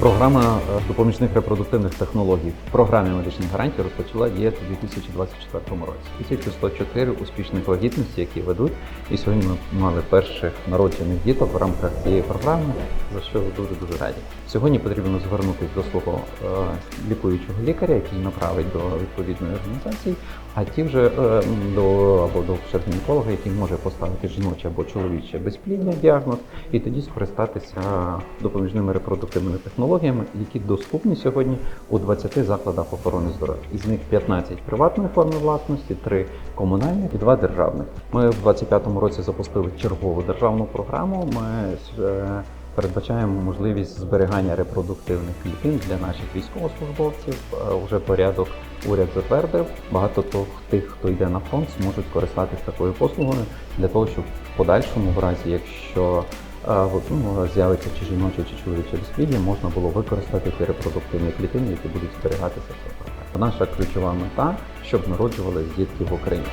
Програма е, допоміжних репродуктивних технологій в програмі медичних гарантій розпочала діяти у 2024 році. 1104 успішних вагітності, які ведуть, і сьогодні ми мали перших народжених діток в рамках цієї програми, за що дуже дуже раді. Сьогодні потрібно звернутися до свого е, лікуючого лікаря, який направить до відповідної організації, а ті вже е, до або до гінеколога, який може поставити жіноче або чоловіче безплідня діагноз, і тоді скористатися допоміжними репродуктивними технологіями, які доступні сьогодні у 20 закладах охорони здоров'я. Із них 15 приватної форми власності, 3 комунальних і 2 державних. Ми в 2025 році запустили чергову державну програму. Ми е, передбачаємо можливість зберігання репродуктивних клітин для наших військовослужбовців. Е, Уже порядок уряд затвердив. Багато то- тих, хто йде на фронт, зможуть користатися такою послугою для того, щоб в подальшому, в разі якщо ну, з'явиться чи жіноче, чи чоловіче безпліддя, можна було використати ті репродуктивні клітини, які будуть зберігатися в цьому. Наша ключова мета, щоб народжувалися дітки в Україні.